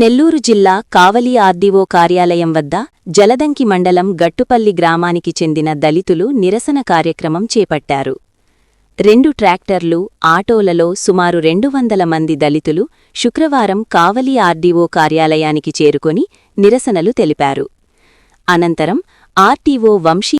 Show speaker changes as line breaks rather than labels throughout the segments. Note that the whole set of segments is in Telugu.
నెల్లూరు జిల్లా కావలి ఆర్డీఓ కార్యాలయం వద్ద జలదంకి మండలం గట్టుపల్లి గ్రామానికి చెందిన దళితులు నిరసన కార్యక్రమం చేపట్టారు. రెండు ట్రాక్టర్లు ఆటోలలో సుమారు రెండు వందల మంది దళితులు శుక్రవారం కావలి ఆర్డీఓ కార్యాలయానికి చేరుకొని నిరసనలు తెలిపారు. అనంతరం ఆర్టీఓ వంశీ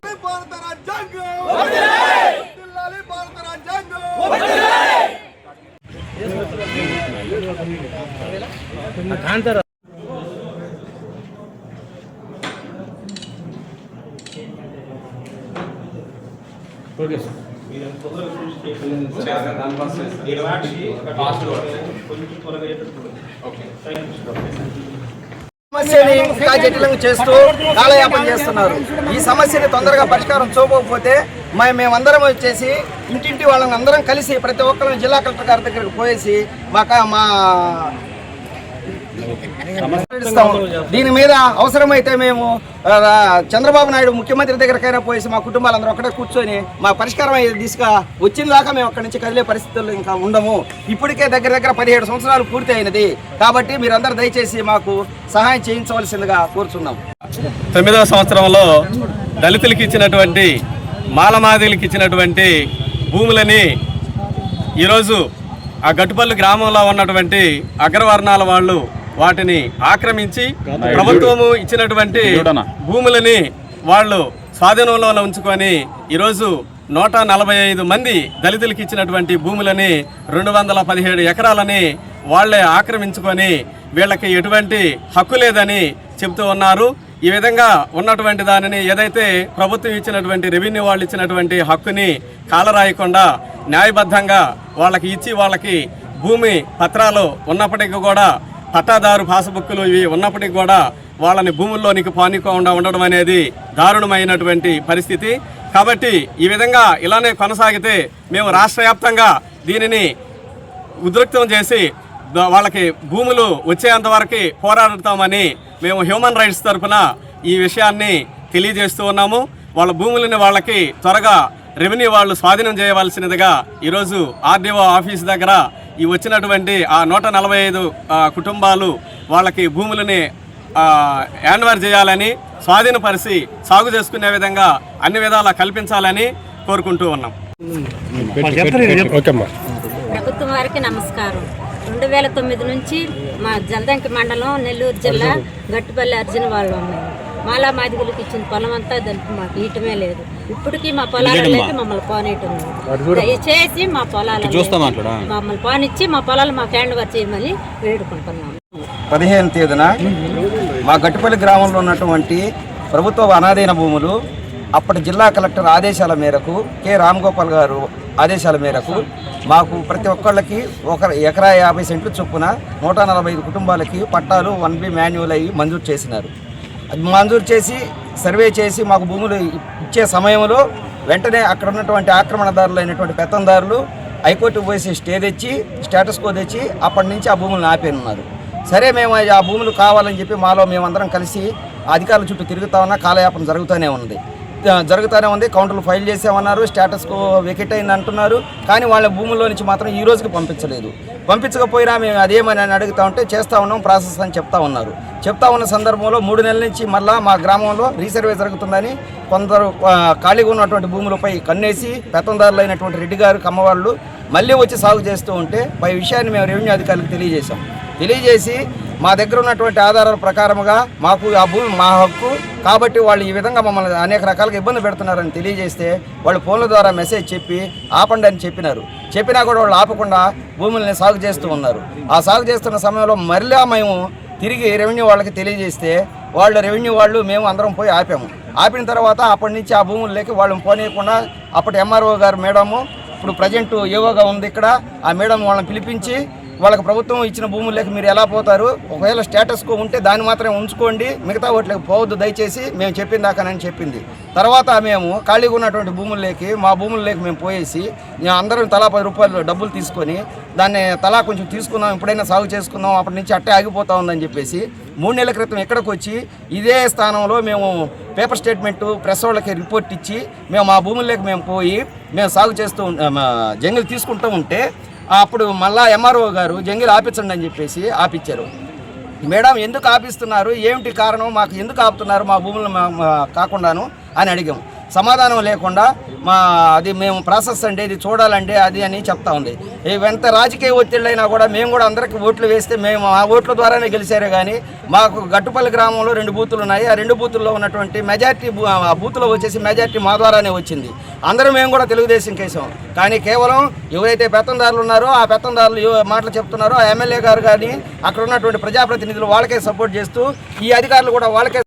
సమస్యని ఇంకా జటిలంగా చేస్తూ కాలయాపన చేస్తున్నారు. ఈ సమస్యని తొందరగా పరిష్కారం చూపకపోతే మ- మేమందరం వచ్చేసి ఇంటింటి వాళ్ళని అందరం కలిసి ప్రతి ఒక్కరిని జిల్లా కలెక్టర్ గారి దగ్గరికి పోయేసి మా క- మా. దీని మీద అవసరమైతే మేము చంద్రబాబు నాయుడు ముఖ్యమంత్రి దగ్గరకైనా పోయేసి మా కుటుంబాలందరూ ఒకటే కూర్చొని మా పరిష్కారం అయ్యే దిశగా వచ్చిన దాకా మేము అక్కడి నుంచి కదిలే పరిస్థితుల్లో ఇంకా ఉండము. ఇప్పటికే దగ్గర దగ్గర పదిహేడు సంవత్సరాలు పూర్తి అయినది. కాబట్టి మీరందరూ దయచేసి మాకు సహాయం చేయించవలసిందిగా కోరుచున్నాం.
తొమ్మిదవ సంవత్సరంలో దళితులకు ఇచ్చినటువంటి మాలమాదిలకు ఇచ్చినటువంటి భూములని ఈరోజు ఆ గట్టుపల్లి గ్రామంలో ఉన్నటువంటి అగ్రవర్ణాల వాళ్ళు వాటిని ఆక్రమించి ప్రభుత్వము ఇచ్చినటువంటి భూములని వాళ్ళు స్వాధీనంలో ఉంచుకొని ఈరోజు నూట నలభై ఐదు మంది దళితులకు ఇచ్చినటువంటి భూములని రెండు వందల పదిహేడు ఎకరాలని వాళ్ళే ఆక్రమించుకొని వీళ్ళకి ఎటువంటి హక్కు లేదని చెబుతూ ఉన్నారు. ఈ విధంగా ఉన్నటువంటి దానిని ఏదైతే ప్రభుత్వం ఇచ్చినటువంటి రెవెన్యూ వాళ్ళు ఇచ్చినటువంటి హక్కుని కాలరాయకుండా న్యాయబద్ధంగా వాళ్ళకి ఇచ్చి వాళ్ళకి భూమి పత్రాలు ఉన్నప్పటికీ కూడా పట్టాదారు పాస్బుక్లు ఇవి ఉన్నప్పటికీ కూడా వాళ్ళని భూముల్లోనికి పానికోకుండా ఉండడం అనేది దారుణమైనటువంటి పరిస్థితి. కాబట్టి ఈ విధంగా ఇలానే కొనసాగితే మేము రాష్ట్ర వ్యాప్తంగా దీనిని ఉద్రిక్తం చేసి వాళ్ళకి భూములు వచ్చేంత వరకు పోరాడుతామని మేము హ్యూమన్ రైట్స్ తరఫున ఈ విషయాన్ని తెలియజేస్తూ ఉన్నాము. వాళ్ళ భూములని వాళ్ళకి త్వరగా రెవెన్యూ వాళ్ళు స్వాధీనం చేయవలసినదిగా ఈరోజు ఆర్డీఓ ఆఫీస్ దగ్గర ఈ వచ్చినటువంటి ఆ నూట నలభై ఐదు కుటుంబాలు వాళ్ళకి భూములని యాన్వర్ చేయాలని స్వాధీనపరిచి సాగు చేసుకునే విధంగా అన్ని విధాలా కల్పించాలని కోరుకుంటూ ఉన్నాం.
ప్రభుత్వం వారికి నమస్కారం. రెండు వేల తొమ్మిది నుంచి మా జలదంకి మండలం నెల్లూరు జిల్లా గట్టుపల్లి అర్జున వాళ్ళు ఉన్నాయి మాలా మాదిగులకు ఇచ్చిన పొలం అంతా దానికి మాకు ఇయటమే లేదు. ఇప్పటికీ మా పొలాలైతే మమ్మల్ని పోనీయటం లేదు. దయచేసి మా పొలాలు మమ్మల్ని పోనిచ్చి మా పొలాలు మాకు హ్యాండ్ ఓవర్ చేయమని వేడుకుంటున్నాము
పదిహేను తేదీన మా గట్టుపల్లి గ్రామంలో ఉన్నటువంటి ప్రభుత్వ అనాధీన భూములు అప్పటి జిల్లా కలెక్టర్ ఆదేశాల మేరకు కె. రామ్గోపాల్ గారు ఆదేశాల మేరకు మాకు ప్రతి ఒక్కళ్ళకి ఒక ఎకరా యాభై సెంట్లు చొప్పున నూట నలభై ఐదు కుటుంబాలకి పట్టాలు వన్ బి మాన్యువల్ అయ్యి మంజూరు చేసినారు. మంజూరు చేసి సర్వే చేసి మాకు భూములు ఇచ్చే సమయంలో వెంటనే అక్కడ ఉన్నటువంటి ఆక్రమణదారులు అయినటువంటి పెత్తందారులు హైకోర్టు పోసి స్టే తెచ్చి స్టేటస్ కో తెచ్చి అప్పటి నుంచి ఆ భూములను ఆపేనున్నారు. సరే మేము ఆ భూములు కావాలని చెప్పి మాలో మేమందరం కలిసి అధికారుల చుట్టూ తిరుగుతా ఉన్నా కాలయాపన జరుగుతూనే ఉంది. జరుగుతూనే ఉంది. కౌంటర్లు ఫైల్ చేసామన్నారు. స్టేటస్కు వికెట్ అయింది అంటున్నారు. కానీ వాళ్ళ భూముల్లో నుంచి మాత్రం ఈ రోజుకి పంపించలేదు. పంపించకపోయినా మేము అదేమని అని అడుగుతా ఉంటే చేస్తూ ఉన్నాం ప్రాసెస్ అని చెప్తా ఉన్నారు. చెప్తా ఉన్న సందర్భంలో మూడు నెలల నుంచి మళ్ళా మా గ్రామంలో రీసర్వే జరుగుతుందని కొందరు ఖాళీగా ఉన్నటువంటి భూములపై కన్నేసి పెత్తందారులైనటువంటి రెడ్డి గారు కమ్మవాళ్ళు మళ్ళీ వచ్చి సాగు చేస్తూ ఉంటే పై విషయాన్ని మేము రెవెన్యూ అధికారులకు తెలియజేశాం. తెలియజేసి మా దగ్గర ఉన్నటువంటి ఆధారాల ప్రకారముగా మాకు ఆ భూమి మా హక్కు. కాబట్టి వాళ్ళు ఈ విధంగా మమ్మల్ని అనేక రకాలుగా ఇబ్బంది పెడుతున్నారని తెలియజేస్తే వాళ్ళు ఫోన్ల ద్వారా మెసేజ్ చెప్పి ఆపండి అని చెప్పినారు. చెప్పినా కూడా వాళ్ళు ఆపకుండా భూముల్ని సాగు చేస్తూ ఉన్నారు. ఆ సాగు చేస్తున్న సమయంలో మరలా మేము తిరిగి రెవెన్యూ వాళ్ళకి తెలియజేస్తే వాళ్ళు రెవెన్యూ వాళ్ళు మేము అందరం పోయి ఆపాము. ఆపిన తర్వాత అప్పటి నుంచి ఆ భూముల్లోకి వాళ్ళని పోనీయకుండా అప్పటి ఎంఆర్ఓ గారు మేడము ఇప్పుడు ప్రజెంట్ ఏవోగా ఉంది ఇక్కడ ఆ మేడం వాళ్ళని పిలిపించి వాళ్ళకి ప్రభుత్వం ఇచ్చిన భూముల్లోకి మీరు ఎలా పోతారు? ఒకవేళ స్టేటస్ కో ఉంటే దాన్ని మాత్రమే ఉంచుకోండి. మిగతా వాటికి పోవద్దు దయచేసి మేము చెప్పిన దాకానని చెప్పింది. తర్వాత మేము ఖాళీగా ఉన్నటువంటి భూముల్లోకి మా భూముల్లోకి మేము పోయేసి మేము అందరం తలా పది రూపాయలు డబ్బులు తీసుకొని దాన్ని తలా కొంచెం తీసుకుందాం ఎప్పుడైనా సాగు చేసుకుందాం అప్పటి నుంచి అట్టే ఆగిపోతా ఉందని చెప్పేసి మూడు నెలల క్రితం ఇక్కడికి వచ్చి ఇదే స్థానంలో మేము పేపర్ స్టేట్మెంట్ ప్రెస్ వాళ్ళకి రిపోర్ట్ ఇచ్చి మేము మా భూముల్లోకి మేము పోయి మేము సాగు చేస్తూ ఉం- జంగిల్ తీసుకుంటూ ఉంటే అప్పుడు మళ్ళా ఎంఆర్ఓ గారు జంగిల్ ఆపించండి అని చెప్పేసి ఆపించారు. మేడం ఎందుకు ఆపిస్తున్నారు? ఏమిటి కారణం? మాకు ఎందుకు ఆపుతున్నారు? మా భూములు మా కాకుండాను అని అడిగాం. సమాధానం లేకుండా మా అది మేము ప్రాసెస్ అండి ఇది చూడాలండి అది అని చెప్తా ఉంది. ఎంత రాజకీయ ఒత్తిళ్ళైనా కూడా మేము కూడా అందరికి ఓట్లు వేస్తే మేము ఆ ఓట్ల ద్వారానే గెలిచారే కానీ మాకు గట్టుపల్లి గ్రామంలో రెండు బూతులు ఉన్నాయి. ఆ రెండు బూతుల్లో ఉన్నటువంటి మెజార్టీ బూ- ఆ బూత్లో వచ్చేసి మెజార్టీ మా ద్వారానే వచ్చింది. అందరూ మేము కూడా తెలుగుదేశం కేసాం కానీ కేవలం ఎవరైతే పెత్తందారులు ఉన్నారో ఆ పెత్తందారులు మాటలు చెప్తున్నారో ఆ ఎమ్మెల్యే గారు కానీ అక్కడ ఉన్నటువంటి ప్రజాప్రతినిధులు వాళ్ళకే సపోర్ట్ చేస్తూ ఈ అధికారులు కూడా వాళ్ళకే